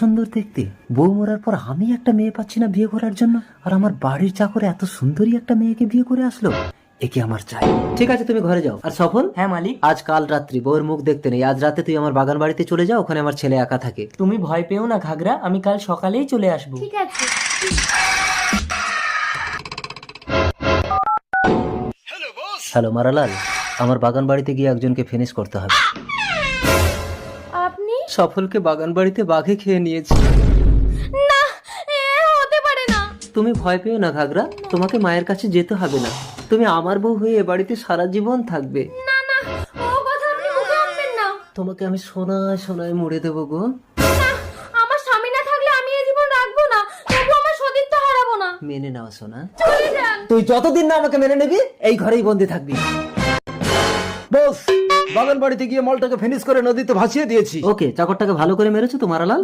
সুন্দর দেখতে। বউ মরার পর আমি একটা মেয়ে পাচ্ছি না বিয়ে করার জন্য। আর আমার বাড়ির চাকরে এত সুন্দরী একটা মেয়েকে বিয়ে করে আসলো। একে আমার চাই? ঠিক আছে তুমি ঘরে যাও। আর সফল? হ্যাঁ মালিক। আজ কাল রাত্রি বউয়ের মুখ দেখতে নেই। আজ রাতে তুই আমার বাগান বাড়িতে চলে যাও ওখানে আমার ছেলে একা থাকে। তুমি ভয় পেও না ঘাগরা। আমি কাল সকালেই চলে আসব। ঠিক আছে। হ্যালো মারালাল। আমার বাগান বাড়িতে গিয়ে একজনকে ফিনিশ করতে হবে। সফলকে বাগান বাড়িতে বাঘে খেয়ে নিয়েছে। না এ হতে পারে না। তুমি ভয় পেও না ঘাগরা তোমাকে মায়ের কাছে যেতে হবে না। তুমি আমার বউ হয়ে এ বাড়িতে সারা জীবন থাকবে। না না ও কথা আপনি মুখে আনবেন না। তোমাকে আমি সোনায় সোনায় মুড়ে দেবো গো। না আমার স্বামী না থাকলে আমি এই জীবন রাখব না তবু আমার সতীত্ব হারাবো না। মেনে নাও সোনা। চলে যান। তুই যতদিন না আমাকে মেনে নিবি এই ঘরেই বন্দি থাকবি। বস। বাগান বাড়িতে গিয়ে মলটাকে ফিনিশ করে নদীতে ভাসিয়ে দিয়েছি। ওকে চাকরটাকে ভালো করে মেরেছো তো মারালাল